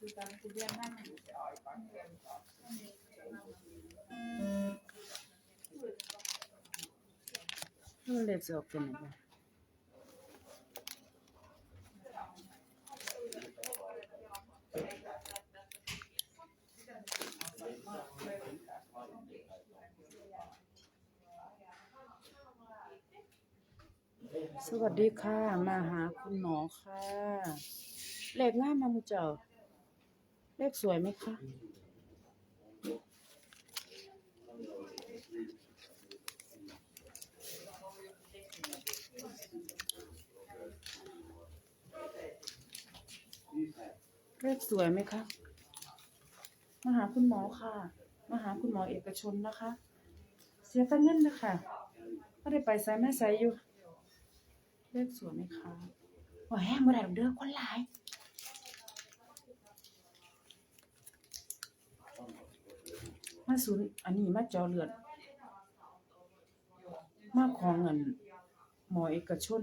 มันเล็กสอกเป็นยังไงสวัสดีค่ะ มาหาคุณหมอค่ะเลขง่ายมามุเจ้า เลขสวยไหมคะเลขสวยไหมคะ มาหาคุณหมอค่ะ มาหาคุณหมอเอกชนนะคะ เสียตังเงินนะคะไม่ได้ไปไสายแม่ไสายอยู่ เลขสวยไหมคะว่าแห้งบ่ได้ดอกเด้อคนหลาย มา ศูนย์อันนี้มาเจอเลือด มาของเงินหมอเอกชน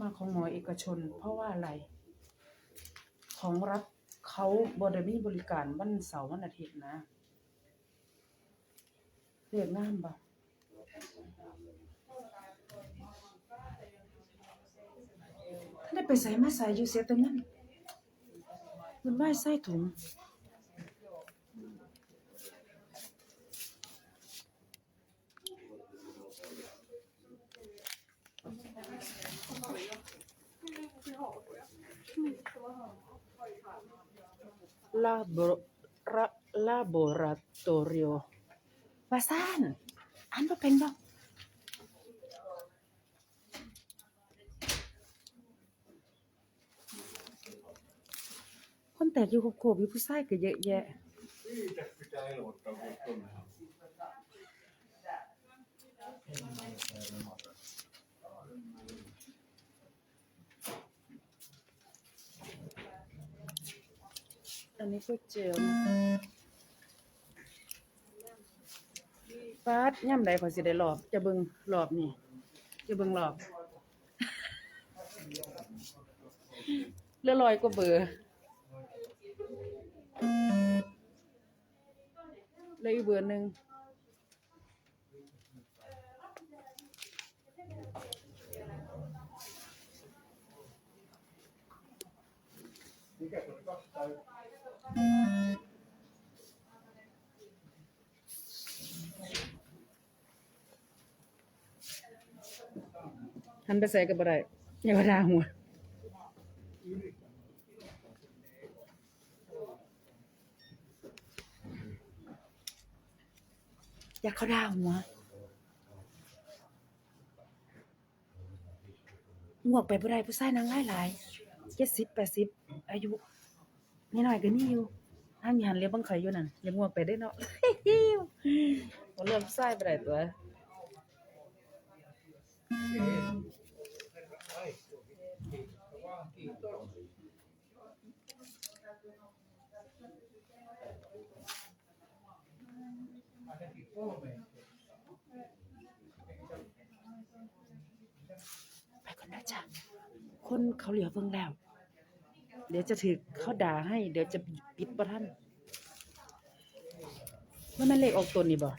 มาของหมอเอกชน เพราะว่าอะไร ของรัฐเขาบไดมีบริการวันเสาร์วันอาทิตย์นะ เรียกงามบ่ถ้าได้ไปใส่มาใส่อยู่เสียตรงนั้นมันไหวใส่ถุง laboratorio ว่าซ่านอันบ่เป็นบ่คนแตกอยู่โคบๆอยู่ผู้ชายก็เยอะแยะ อันนี้ก็เจลฟาดย่ำใดขอยสิได้รอบ จะเบิ่งรอบนี่ จะเบิ่งรอบเหลือร้อยกว่าเบอร์เลยอีกเบอร์หนึ่ง Mikä se oli? 200? หันไปใส่ก็บ่ได้อย่ามาด่าหัวอยากเขาด่าหัวงวกไปบ่ได้ผู้ชายนางหลายหลายเจ็ดสิบแปดสิบอายุ นี่หน่อยๆก็นี่อยู่ห้ามมีหันเลี้ยวบังไข่อยู่นั่นอย่างงวกไปได้เนาะบ่เริ่มผู้ชายบ่ได้ตัวไปก่อนนะจ๊ะคนเขาเหลียวเบิ่งแล้ว เดี๋ยวจะถือเขาด่าให้ เดี๋ยวจะปิดประทันว่ามันเลขออกตัวนี่บ่